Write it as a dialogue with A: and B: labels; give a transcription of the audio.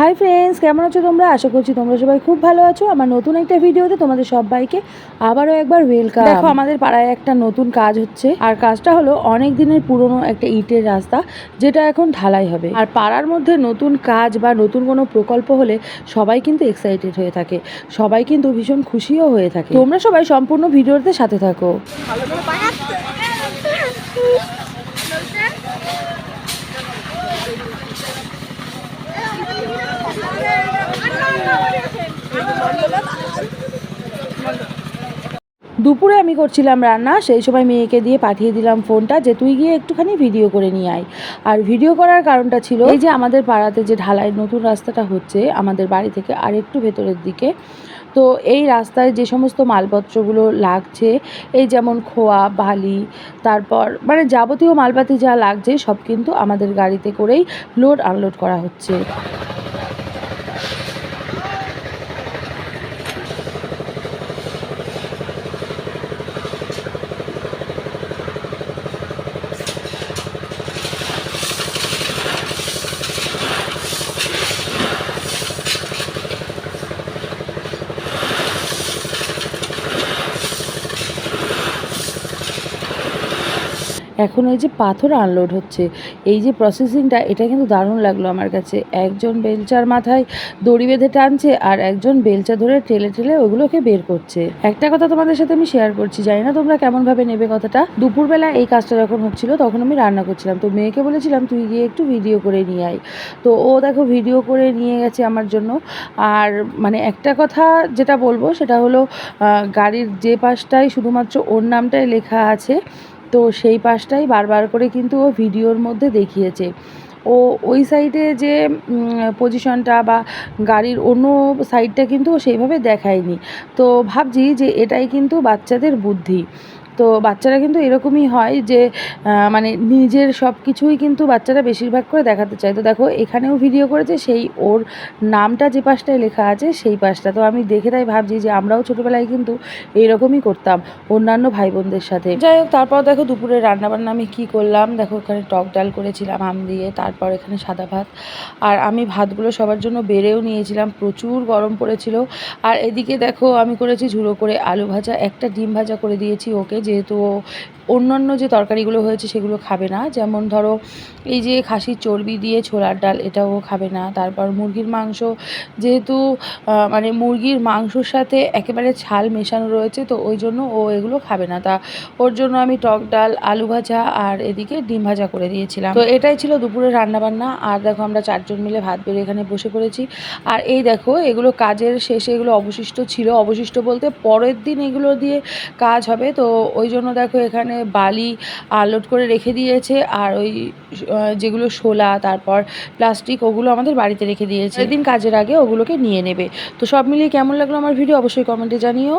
A: Hi friends কেমন আছো তোমরা? আশা করছি তোমরা সবাই খুব ভালো আছো। আমার নতুন একটা ভিডিওতে তোমাদের সবাইকে আবারও একবার ওয়েলকাম দেখো, আমাদের পাড়ায় একটা নতুন কাজ হচ্ছে। আর কাজটা হলো অনেক দিনের পুরনো একটা ইটের রাস্তা, যেটা এখন ঢালাই হবে। আর পাড়ার মধ্যে নতুন কাজ বা নতুন কোনো প্রকল্প হলে সবাই কিন্তু এক্সাইটেড হয়ে থাকে। সবাই কিন্তু ভীষণ খুশিও হয়ে থাকে। তোমরা সবাই সম্পূর্ণ ভিডিওতে সাথে থাকো। দুপুরে আমি করছিলাম রান্না, সেই সময় মেয়েকে দিয়ে পাঠিয়ে দিলাম ফোনটা যে তুই গিয়ে একটুখানি ভিডিও করে নিয়ে আয়। আর ভিডিও করার কারণটা ছিল এই যে আমাদের পাড়াতে যে ঢালাই নতুন রাস্তাটা হচ্ছে আমাদের বাড়ি থেকে আর একটু ভেতরের দিকে, তো এই রাস্তায় যে সমস্ত মালপত্রগুলো লাগছে, এই যেমন খোয়া, বালি, তারপর মানে যাবতীয় মালপাতি যা লাগছে সব কিন্তু আমাদের গাড়িতে করেই লোড আনলোড করা হচ্ছে। এখন ওই যে পাথর আনলোড হচ্ছে। এই যে প্রসেসিংটা এটা কিন্তু দারুণ লাগল আমার কাছে। একজন বেলচার মাথায় দড়ি বেঁধে টানছে আর একজন বেলচা ধরে ঠেলে ঠেলে ওগুলোকে বের করছে। একটা কথা তোমাদের সাথে আমি শেয়ার করছি, জানি না তোমরা কেমনভাবে নেবে কথাটা। দুপুরবেলা এই কাজটা যখন হচ্ছিল, তখন আমি রান্না করছিলাম। তো মেয়েকে বলেছিলাম, তুই গিয়ে একটু ভিডিও করে নিয়ে আয়। তো ও দেখো ভিডিও করে নিয়ে গেছে আমার জন্য। আর মানে একটা কথা যেটা বলব, সেটা হলো গাড়ির যে পাশটায় শুধুমাত্র ওর নামটাই লেখা আছে। তো সেই পাশটাই বারবার করে কিন্তু ও ভিডিওর মধ্যে দেখিয়েছে। ও ওই সাইডে যে পজিশনটা বা গাড়ির অন্য সাইডটা কিন্তু সেইভাবে দেখায়নি। তো ভাবছি যে এটাই কিন্তু বাচ্চাদের বুদ্ধি। তো বাচ্চারা কিন্তু এরকমই হয় যে মানে নিজের সব কিছুই কিন্তু বাচ্চারা বেশিরভাগ করে দেখাতে চায়। তো দেখো, এখানেও ভিডিও করেছে, সেই ওর নামটা যে পাশটায় লেখা আছে, সেই পাশটা। তো আমি দেখে তাই ভাবছি যে, আমরাও ছোটোবেলায় কিন্তু এইরকমই করতাম অন্যান্য ভাই বোনদের সাথে। যাই হোক, তারপর দেখো দুপুরে রান্নাবান্না আমি কি করলাম? দেখো, এখানে টক ডাল করেছিলাম, আম দিয়ে, তারপর এখানে সাদা ভাত। আর আমি ভাতগুলো সবার জন্য বেড়েও নিয়েছিলাম, প্রচুর গরম পড়েছিল। আর এদিকে দেখো, আমি করেছি ঝুড়ো করে আলু ভাজা, একটা ডিম ভাজা করে দিয়েছি ওকে। যেহেতু অন্যান্য যে তরকারিগুলো হয়েছে সেগুলো খাবে না। যেমন ধরো এই যে খাসির চর্বি দিয়ে ছোলার ডাল, এটাও খাবে না। তারপর মুরগির মাংস, যেহেতু মানে মুরগির মাংসর সাথে একেবারে ছাল মেশানো রয়েছে, তো ওই জন্য ও এগুলো খাবে না। তা ওর জন্য আমি টক ডাল, আলু ভাজা আর এদিকে ডিম ভাজা করে দিয়েছিলাম। তো এটাই ছিল দুপুরের রান্না বান্না আর দেখো আমরা চারজন মিলে ভাত বেড়ে এখানে বসে পড়েছি। আর এই দেখো, এগুলো কাজের শেষে এগুলো অবশিষ্ট ছিল। অবশিষ্ট বলতে পরের দিন এগুলো দিয়ে কাজ হবে। তো ওই জন্য দেখো এখানে বালি আলোড করে রেখে দিয়েছে আর ওই যেগুলো শোলা তারপর প্লাস্টিক ওগুলো আমাদের বাড়িতে রেখে দিয়েছে। দিন কাজের আগে ওগুলোকে নিয়ে নেবে। তো সব মিলিয়ে কেমন লাগল আমার ভিডিও? অবশ্যই কমেন্টে জানিও।